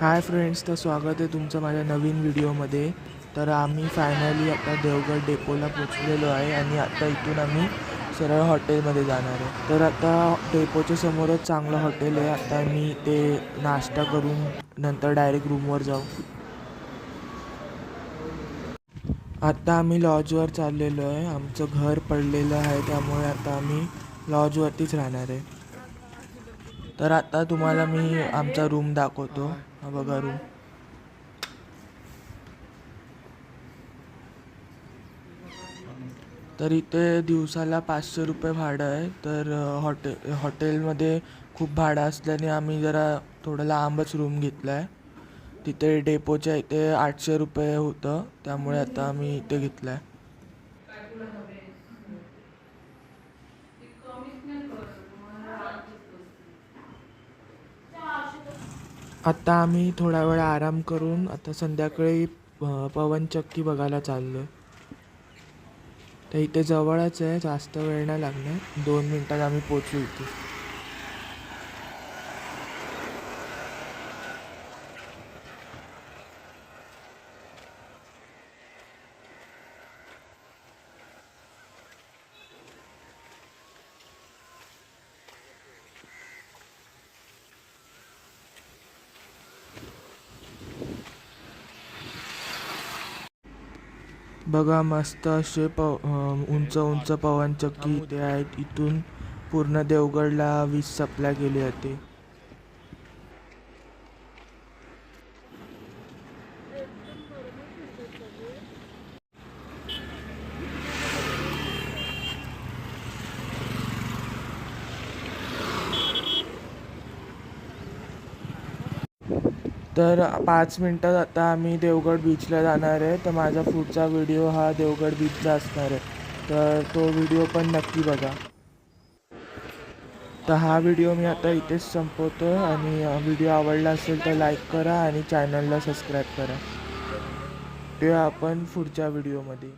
Hi friends तर स्वागत आहे तुमचं माझ्या नवीन व्हिडिओमध्ये. तर आम्ही फायनली आता देवगड डेपोला पोचलेलो आहे आणि आता इथून आम्ही सरळ हॉटेलमध्ये जाणार आहे. तर आता डेपोच्या समोरच चांगलं हॉटेल आहे. आता मी ते नाश्ता करून नंतर डायरेक्ट रूमवर जाऊ. आता आम्ही लॉजवर चाललेलो आहे. आमचं घर पडलेलं आहे त्यामुळे आता आम्ही लॉजवरतीच राहणार आहे. तर आता तुम्हाला मी आमचा रूम दाखवतो. हा बघा रूम तर इथे दिवसाला पाचशे रुपये भाडं आहे. तर हॉटेल हॉटे हॉटेलमध्ये खूप भाडं असल्याने आम्ही जरा थोडं लांबच रूम घेतला आहे तिथे डेपोच्या इथे आठशे रुपये होतं. त्यामुळे आता आम्ही इथे घेतलं आहे आत्ता आम्ही थोडा वेळ आराम करून आता संध्याकाळी पवनचक्की बघायला चाललो तर इथे जवळच आहे जास्त वेळ नाही लागणार. दोन मिनटात आम्ही पोचू इथे. बघा मस्त असे प उंच उंच पवनचक्की इथे आहेत. इथून पूर्ण देवगडला वीज सप्लाय केली जाते तर पाच मिनटात आता आम्ही देवगड बीचला जाणार आहे. तर माझा पुढचा व्हिडिओ हा देवगड बीचचा असणार आहे. तर तो व्हिडिओ पण नक्की बघा. तर हा व्हिडिओ मी आता इथेच संपवतो आणि व्हिडिओ आवडला असेल तर लाईक करा आणि चॅनलला सबस्क्राईब करा. ते आपण पुढच्या व्हिडिओमध्ये